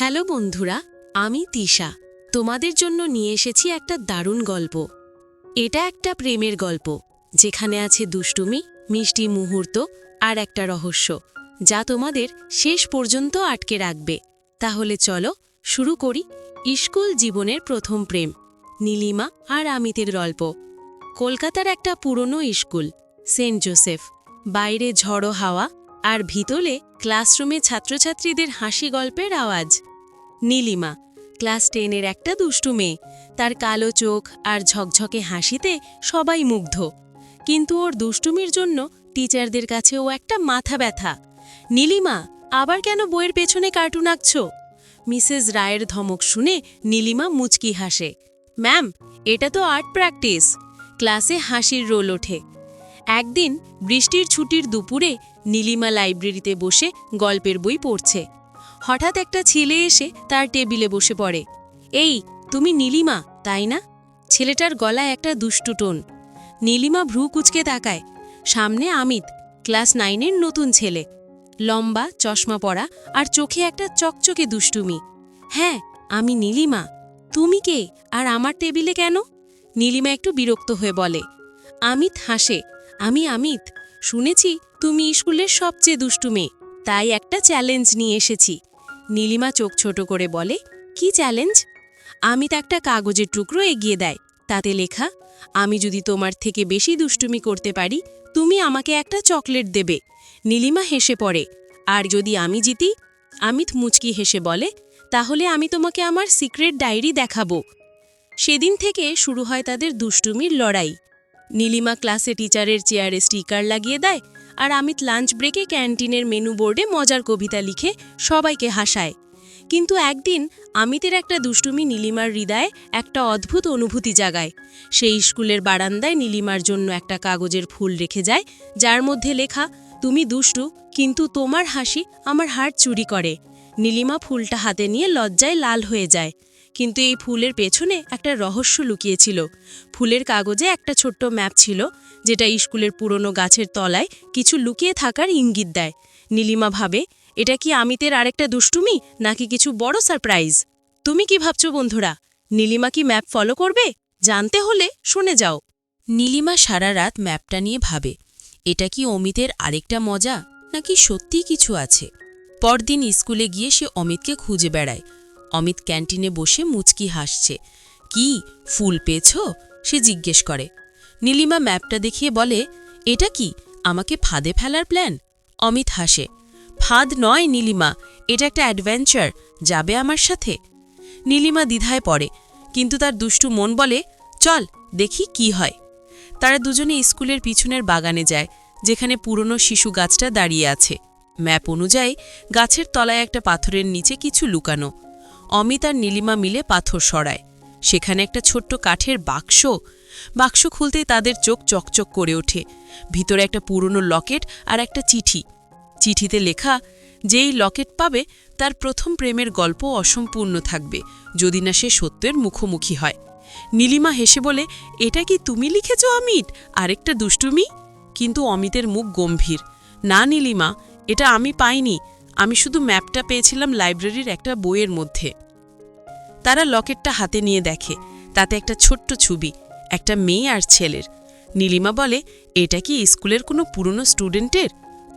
Hello বন্ধুরা, আমি তিশা। তোমাদের জন্য নিয়ে এসেছি একটা দারুণ গল্প। এটা একটা প্রেমের গল্প, যেখানে আছে দুষ্টুমি, মিষ্টি মুহূর্ত আর একটা রহস্য, যা তোমাদের শেষ পর্যন্ত আটকে রাখবে। তাহলে চলো শুরু করি স্কুল জীবনের প্রথম প্রেম, নীলিমা আর আমিতের গল্প। কলকাতার একটা পুরনো স্কুল সেন্ট জোসেফ। বাইরে ঝড়ো হাওয়া আর ভিতরে ক্লাসরুমে ছাত্রছাত্রীদের হাসি গল্পের আওয়াজ। নীলিমা। ক্লাস টেনের একটা দুষ্টু মেয়ে। তার কালো চোখ আর ঝকঝকে হাসিতে সবাই মুগ্ধ। কিন্তু ওর দুষ্টুমির জন্য টিচারদের কাছে ও একটা মাথা ব্যথা। নীলিমা, আবার কেন বইয়ের পেছনে কার্টুন আঁকছ? মিসেস রায়ের ধমক শুনে নীলিমা মুচকি হাসে। ম্যাম, এটা তো আর্ট প্র্যাকটিস। ক্লাসে হাসির রোল ওঠে। একদিন বৃষ্টির ছুটির দুপুরে নীলিমা লাইব্রেরিতে বসে গল্পের বই পড়ছে। হঠাৎ একটা ছেলে এসে তার টেবিলে বসে পড়ে। এই, তুমি নীলিমা, তাই না? ছেলেটার গলায় একটা দুষ্টু টোন। নীলিমা ভ্রু কুচকে তাকায়। সামনে আমিত, ক্লাস নাইনের নতুন ছেলে। লম্বা, চশমা পরা আর চোখে একটা চকচকে দুষ্টুমি। হ্যাঁ আমি নীলিমা। তুমি কে? আর আমার টেবিলে কেন? নীলিমা একটু বিরক্ত হয়ে বলে। আমিত হাসে। আমি আমিত। শুনেছি তুমি স্কুলের সবচেয়ে দুষ্টু মেয়ে তাই একটা চ্যালেঞ্জ নিয়ে এসেছি। নীলিমা চোখ ছোট করে বলে, কি চ্যালেঞ্জ? আমিত একটা কাগজের টুকরো এগিয়ে দেয়। তাতে লেখা, আমি যদি তোমার থেকে বেশি দুষ্টুমি করতে পারি, তুমি আমাকে একটা চকলেট দেবে। নীলিমা হেসে পড়ে, আর যদি আমি জিতি? আমিত মুচকি হেসে বলে, তাহলে আমি তোমাকে আমার সিক্রেট ডায়েরি দেখাবো। সেদিন থেকে শুরু হয় তাদের দুষ্টুমির লড়াই। নীলিমা ক্লাসে টিচারের চেয়ারে স্টিকার লাগিয়ে দেয় আর আমিত লাঞ্চ ব্রেকে ক্যান্টিনের মেনু বোর্ডে মজার কবিতা লিখে সবাইকে হাসায়। কিন্তু একদিন আমিতের একটা দুষ্টুমি নীলিমার হৃদয়ে একটা অদ্ভুত অনুভূতি জাগায়। সেই স্কুলের বারান্দায় নীলিমার জন্য একটা কাগজের ফুল রেখে যায়, যার মধ্যে লেখা, তুমি দুষ্টু, কিন্তু তোমার হাসি আমার হার্ট চুরি করে। নীলিমা ফুলটা হাতে নিয়ে লজ্জায় লাল হয়ে যায়। কিন্তু এই ফুলের পেছনে একটা রহস্য লুকিয়েছিল। ফুলের কাগজে একটা ছোট্ট ম্যাপ ছিল যেটা স্কুলের পুরনো গাছের তলায় কিছু লুকিয়ে থাকার ইঙ্গিত দেয়। নীলিমা ভাবে, এটা কি আমিতের আরেকটা দুষ্টুমি, নাকি কিছু বড় সারপ্রাইজ? তুমি কি ভাবছ বন্ধুরা, নীলিমা কি ম্যাপ ফলো করবে? জানতে হলে শুনে যাও। নীলিমা সারা রাত ম্যাপটা নিয়ে ভাবে, এটা কি অমিতের আরেকটা মজা, নাকি সত্যিই কিছু আছে? পরদিন স্কুলে গিয়ে সে অমিতকে খুঁজে বেড়ায়। অমিত ক্যান্টিনে বসে মুচকি হাসছে, কি, ফুল পেয়েছ? সে জিজ্ঞেস করে নীলিমা ম্যাপটা দেখিয়ে বলে, এটা কি? আমাকে ফাঁদে ফেলার প্ল্যান? অমিত হাসে, ফাঁদ নয় নীলিমা, এটা একটা অ্যাডভেঞ্চার, যাবে আমার সাথে? নীলিমা দ্বিধায় পড়ে, কিন্তু তার দুষ্টু মন বলে, চল, দেখি কি হয়। তারা দুজনে স্কুলের পিছনের বাগানে যায়, যেখানে পুরনো শিশু গাছটা দাঁড়িয়ে আছে। ম্যাপ অনুযায়ী, গাছের তলায় একটা পাথরের নিচে কিছু লুকানো। অমিত আর নীলিমা মিলে পাথর সরায়। সেখানে একটা ছোট্ট কাঠের বাক্স বাক্স খুলতেই তাদের চোখ চকচক করে ওঠে। ভিতরে একটা পুরনো লকেট আর একটা চিঠি। চিঠিতে লেখা, যেই লকেট পাবে, তার প্রথম প্রেমের গল্প অসম্পূর্ণ থাকবে, যদি না সে সত্যের মুখোমুখি হয়। নীলিমা হেসে বলে, এটা কি তুমি লিখেছ, অমিত? আরেকটা দুষ্টুমি? কিন্তু অমিতের মুখ গম্ভীর। না নীলিমা, এটা আমি পাইনি। আমি শুধু ম্যাপটা পেয়েছিলাম লাইব্রেরির একটা বইয়ের মধ্যে। তারা লকেটটা হাতে নিয়ে দেখে। তাতে একটা ছোট্ট ছবি। একটা মেয়ে আর ছেলের। নীলিমা বলে, এটা কি স্কুলের কোনো পুরনো স্টুডেন্টের?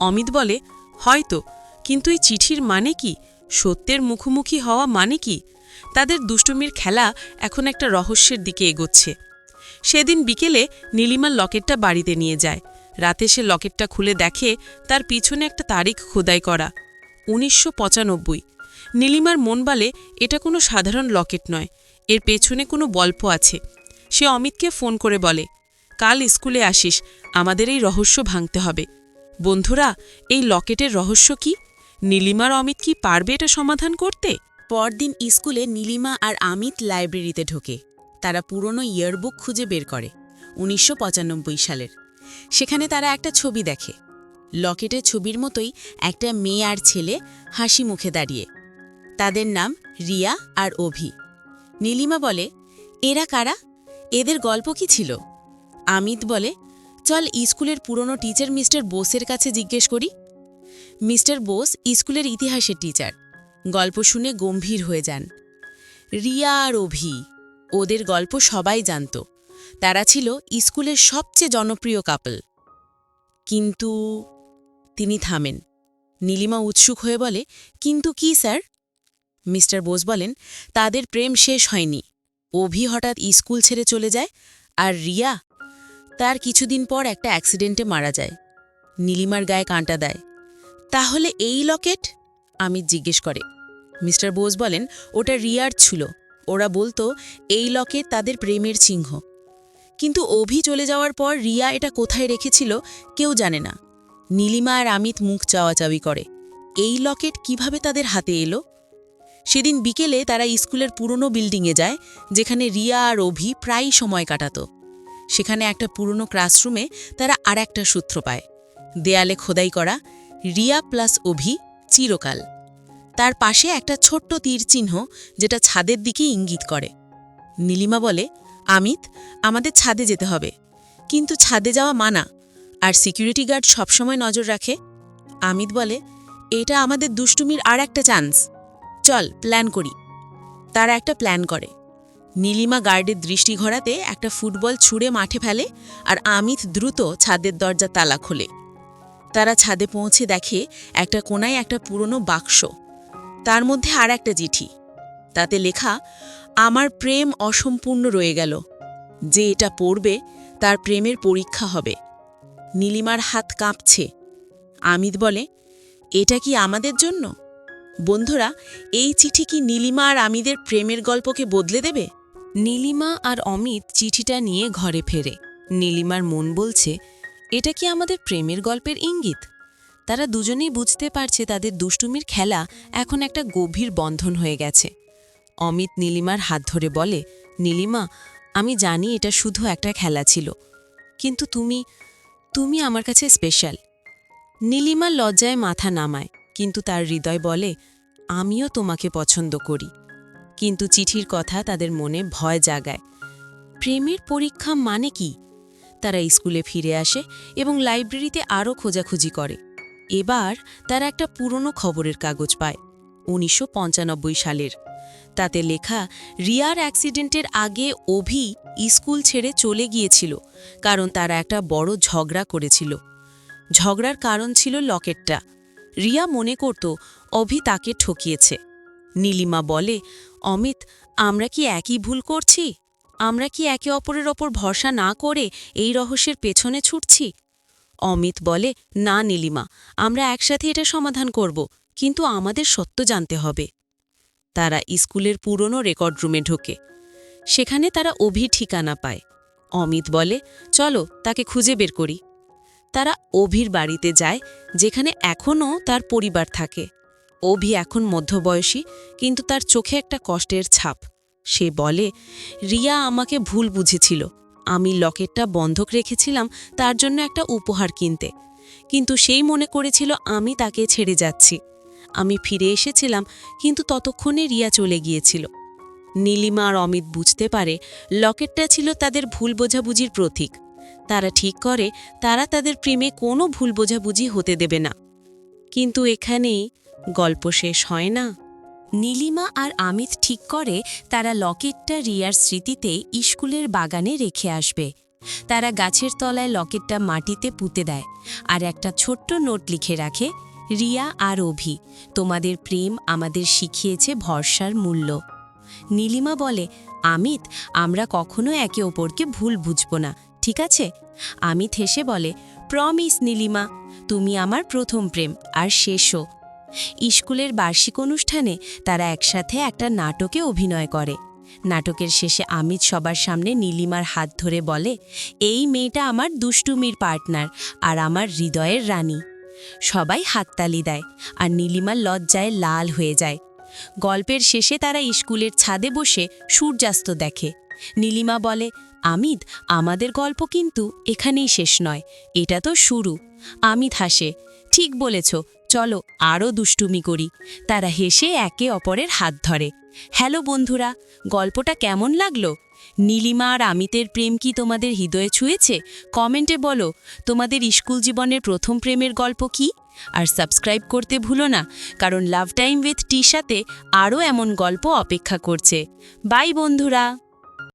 অমিত বলে, হয়তো, কিন্তু এই চিঠির মানে কি? সত্যের মুখোমুখি হওয়া মানে কি? তাদের দুষ্টুমির খেলা এখন একটা রহস্যের দিকে এগোচ্ছে। সেদিন বিকেলে নীলিমা লকেটটা বাড়িতে নিয়ে যায়। রাতে সে লকেটটা খুলে দেখে তার পিছনে একটা তারিখ খোদাই করা, উনিশশো পঁচানব্বই। নীলিমার মন বলে, এটা কোনো সাধারণ লকেট নয়, এর পেছনে কোনো গল্প আছে। সে অমিতকে ফোন করে বলে, কাল স্কুলে আসিস, আমাদের এই রহস্য ভাঙতে হবে। বন্ধুরা, এই লকেটের রহস্য কি? নীলিমার অমিত কি পারবে এটা সমাধান করতে? পরদিন স্কুলে নীলিমা আর আমিত লাইব্রেরিতে ঢোকে। তারা পুরনো ইয়ারবুক খুঁজে বের করে, উনিশশো পঁচানব্বই সালের। সেখানে তারা একটা ছবি দেখে। লকেটের ছবির মতোই একটা মেয়ে আর ছেলে হাসি মুখে দাঁড়িয়ে। তাদের নাম রিয়া আর অভি। নীলিমা বলে, এরা কারা? এদের গল্প কি ছিল? আমিত বলে, চল স্কুলের পুরনো টিচার মিস্টার বোসের কাছে জিজ্ঞেস করি। মিস্টার বোস স্কুলের ইতিহাসের টিচার। গল্প শুনে গম্ভীর হয়ে যান। রিয়া আর অভি, ওদের গল্প সবাই জানত। তারা ছিল স্কুলের সবচেয়ে জনপ্রিয় কাপল। কিন্তু তিনি থামেন। নীলিমা উৎসুক হয়ে বলে, কিন্তু কি, স্যার? মিস্টার বোস বলেন, তাদের প্রেম শেষ হয়নি। অভি হঠাৎ স্কুল ছেড়ে চলে যায় আর রিয়া তার কিছুদিন পর একটা অ্যাক্সিডেন্টে মারা যায়। নীলিমার গায়ে কাঁটা দেয়। তাহলে এই লকেট? অমিত জিজ্ঞেস করে। মিস্টার বোস বলেন, ওটা রিয়ার ছিল। ওরা বলতো, এই লকেট তাদের প্রেমের চিহ্ন। কিন্তু অভি চলে যাওয়ার পর রিয়া এটা কোথায় রেখেছিল কেউ জানে না। নীলিমা আর আমিত মুখ চাওয়াচাওয়ি করে। এই লকেট কীভাবে তাদের হাতে এলো? সেদিন বিকেলে তারা স্কুলের পুরনো বিল্ডিংয়ে যায়, যেখানে রিয়া আর অভি প্রায়ই সময় কাটাত। সেখানে একটা পুরনো ক্লাসরুমে তারা আর একটা সূত্র পায়। দেয়ালে খোদাই করা, রিয়া প্লাস অভি চিরকাল। তার পাশে একটা ছোট্ট তীর চিহ্ন, যেটা ছাদের দিকে ইঙ্গিত করে। নীলিমা বলে, আমিত, আমাদের ছাদে যেতে হবে। কিন্তু ছাদে যাওয়া মানা, আর সিকিউরিটি গার্ড সবসময় নজর রাখে। আমিত বলে, এটা আমাদের দুষ্টুমির আর একটা চান্স। চল প্ল্যান করি। তারা একটা প্ল্যান করে। নীলিমা গার্ডের দৃষ্টি ঘোরাতে একটা ফুটবল ছুঁড়ে মাঠে ফেলে আর আমিত দ্রুত ছাদের দরজা তালা খোলে। তারা ছাদে পৌঁছে দেখে একটা কোনায় একটা পুরনো বাক্স। তার মধ্যে আর একটা চিঠি। তাতে লেখা, আমার প্রেম অসম্পূর্ণ রয়ে গেল। যে এটা পড়বে, তার প্রেমের পরীক্ষা হবে। নীলিমার হাত কাঁপছে। আমিত বলে, এটা কি আমাদের জন্য? বন্ধুরা, এই চিঠি কি নীলিমা আর আমিদের প্রেমের গল্পকে বদলে দেবে? নীলিমা আর অমিত চিঠিটা নিয়ে ঘরে ফেরে। নীলিমার মন বলছে, এটা কি আমাদের প্রেমের গল্পের ইঙ্গিত? তারা দুজনেই বুঝতে পারছে তাদের দুষ্টুমির খেলা এখন একটা গভীর বন্ধন হয়ে গেছে। অমিত নীলিমার হাত ধরে বলে, নীলিমা, আমি জানি এটা শুধু একটা খেলা ছিল, কিন্তু তুমি তুমি আমার কাছে স্পেশাল নীলিমা লজ্জায় মাথা নামায়, কিন্তু তার হৃদয় বলে আমিও তোমাকে পছন্দ করি। কিন্তু চিঠির কথা তাদের মনে ভয় জাগায়। প্রেমের পরীক্ষা মানে কি? তারা স্কুলে ফিরে আসে এবং লাইব্রেরিতে আরও খোঁজাখুঁজি করে। এবার তারা একটা পুরনো খবরের কাগজ পায়, উনিশশো সালের। তাতে লেখা, রিয়ার অ্যাক্সিডেন্টের আগে অভি স্কুল ছেড়ে চলে গিয়েছিল, কারণ তারা একটা বড় ঝগড়া করেছিল। ঝগড়ার কারণ ছিল লকেটটা। রিয়া মনে করত অভি তাকে ঠকিয়েছে। নীলিমা বলে, অমিত, আমরা কি একই ভুল করছি? আমরা কি একে অপরের ওপর ভরসা না করে এই রহস্যের পেছনে ছুটছি? অমিত বলে, না নীলিমা, আমরা একসাথে এটা সমাধান করব, কিন্তু আমাদের সত্য জানতে হবে। তারা স্কুলের পুরনো রেকর্ড রুমে ঢোকে। সেখানে তারা অভি ঠিকানা পায়। অমিত বলে, চলো, তাকে খুঁজে বের করি। তারা অভির বাড়িতে যায়, যেখানে এখনও তার পরিবার থাকে। অভি এখন মধ্যবয়সী, কিন্তু তার চোখে একটা কষ্টের ছাপ। সে বলে, রিয়া আমাকে ভুল বুঝেছিল। আমি লকেটটা বন্ধক রেখেছিলাম, তার জন্য একটা উপহার কিনতে। কিন্তু সেই মনে করেছিল আমি তাকে ছেড়ে যাচ্ছি। আমি ফিরে এসেছিলাম, কিন্তু ততক্ষণে রিয়া চলে গিয়েছিল। নীলিমা আর অমিত বুঝতে পারে, লকেটটা ছিল তাদের ভুল বোঝাবুঝির প্রতীক। তারা ঠিক করে, তারা তাদের প্রেমে কোনো ভুল বোঝাবুঝি হতে দেবে না। কিন্তু এখানেই গল্প শেষ হয় না। নীলিমা আর আমিত ঠিক করে তারা লকেটটা রিয়ার স্মৃতিতে স্কুলের বাগানে রেখে আসবে। তারা গাছের তলায় লকেটটা মাটিতে পুঁতে দেয় আর একটা ছোট্ট নোট লিখে রাখে, রিয়া আর অভি, তোমাদের প্রেম আমাদের শিখিয়েছে ভরসার মূল্য। নীলিমা বলে, আমিত, আমরা কখনো একে অপরকে ভুল বুঝব না, ঠিক আছে? আমিত হেসে বলে প্রমিস নীলিমা, তুমি আমার প্রথম প্রেম, আর শেষও। স্কুলের বার্ষিক অনুষ্ঠানে তারা একসাথে একটা নাটকে অভিনয় করে। নাটকের শেষে আমিত সবার সামনে নীলিমার হাত ধরে বলে, এই মেয়েটা আমার দুষ্টুমির পার্টনার আর আমার হৃদয়ের রানী। সবাই হাততালি দেয় আর নীলিমার লজ্জায় লাল হয়ে যায়। গল্পের শেষে তারা স্কুলের ছাদে বসে সূর্যাস্ত দেখে। নীলিমা বলে, আমিত, আমাদের গল্প কিন্তু এখানেই শেষ নয়, এটা তো শুরু। আমিত হাসে, ঠিক বলেছ চলো আরও দুষ্টুমি করি। তারা হেসে একে অপরের হাত ধরে। হ্যালো বন্ধুরা, গল্পটা কেমন লাগল? নীলিমা আর আমিতের প্রেম কি তোমাদের হৃদয়ে ছুঁয়েছে? কমেন্টে বলো, তোমাদের স্কুল জীবনের প্রথম প্রেমের গল্প কি? আর সাবস্ক্রাইব করতে ভুলো না, কারণ লাভ টাইম উইথ টিশাতে আরও এমন গল্প অপেক্ষা করছে। বাই বন্ধুরা!